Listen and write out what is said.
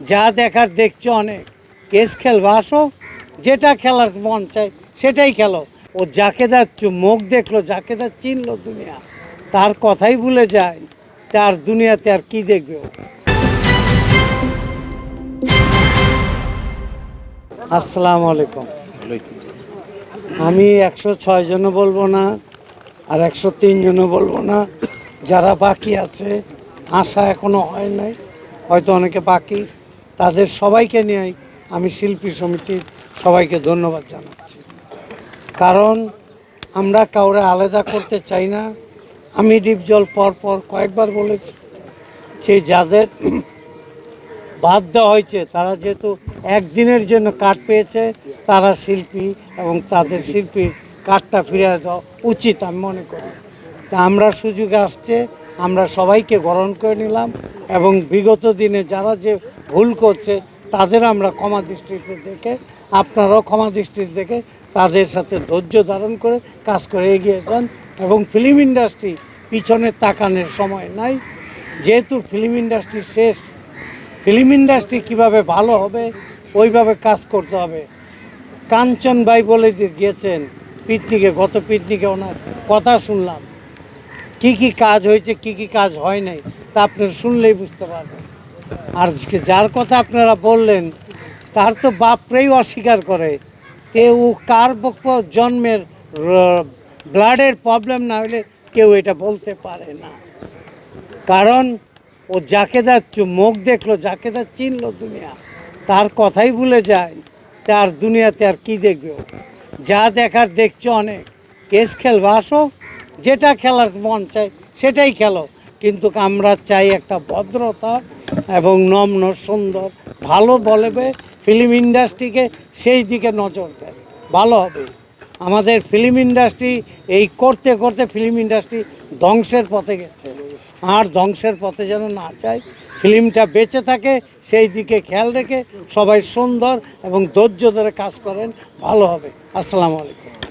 যা দেখার দেখছ অনেক। কেস খেলবা আসো। যেটা খেলার মন চায় সেটাই খেলো। ও যাকে তার মুখ দেখল যাকে তার চিনলো দুনিয়া তার কথাই ভুলে যায় তার দুনিয়াতে আর কি দেখবে ও? আসসালামু আলাইকুম। আমি একশো ছয় জন বলব না আর একশো তিন জন বলব না। যারা বাকি আছে আশা এখনও হয় নাই হয়তো অনেকে বাকি। তাদের সবাইকে নিয়ে আমি শিল্পী সমিতির সবাইকে ধন্যবাদ জানাচ্ছি। কারণ আমরা কাউরে আলাদা করতে চাই না। আমি ডিপজল পর পর কয়েকবার বলেছি যে যাদের বাদ দেওয়া হয়েছে, তারা যেহেতু একদিনের জন্য কাঠ পেয়েছে, তারা শিল্পী এবং তাদের শিল্পীর কাঠটা ফিরে দেওয়া উচিত আমি মনে করি। তা আমরা সুযোগ আসছে আমরা সবাইকে গ্রহণ করে নিলাম এবং বিগত দিনে যারা যে ভুল করছে, তাদের আমরা ক্ষমা দৃষ্টিতে দেখে, আপনারাও ক্ষমা দৃষ্টিতে দেখে তাদের সাথে ধৈর্য ধারণ করে কাজ করে এগিয়ে যান এবং ফিল্ম ইন্ডাস্ট্রি পিছনে তাকানোর সময় নাই। যেহেতু ফিল্ম ইন্ডাস্ট্রি শেষ, ফিল্ম ইন্ডাস্ট্রি কীভাবে ভালো হবে, ওইভাবে কাজ করতে হবে। কাঞ্চন ভাই বলে গিয়েছেন, পিকনিকে, গত পিকনিকে ওনার কথা শুনলাম। কি কি কাজ হয়েছে, কি কি কাজ হয় নাই, তা আপনারা শুনলেই বুঝতে পারবেন। আর যার কথা আপনারা বললেন, তার তো বাপরেই অস্বীকার করে। ও কার জন্মের ব্লাডের প্রবলেম না হলে কেউ এটা বলতে পারে না। কারণ ও যাকে চু- মুখ দেখল, যাকে তার চিনলো দুনিয়া, তার কথাই ভুলে যায়, তার দুনিয়াতে আর কি দেখবে যা দেখার দেখছ অনেক। কেস খেলবা যেটা খেলার মন চায় সেটাই খেলো। কিন্তু আমরা চাই একটা ভদ্রতা এবং নম্র সুন্দর, ভালো বলবে ফিল্ম ইন্ডাস্ট্রিকে সেই দিকে নজর দেয়। ভালো হবে। আমাদের ফিল্ম ইন্ডাস্ট্রি এই করতে করতে ফিল্ম ইন্ডাস্ট্রি ধ্বংসের পথে গেছে। আর ধ্বংসের পথে যেন না যায় ফিল্মটা বেঁচে থাকে, সেই দিকে খেয়াল রেখে সবাই সুন্দর এবং ধৈর্য ধরে কাজ করেন, ভালো হবে। আসসালামু আলাইকুম।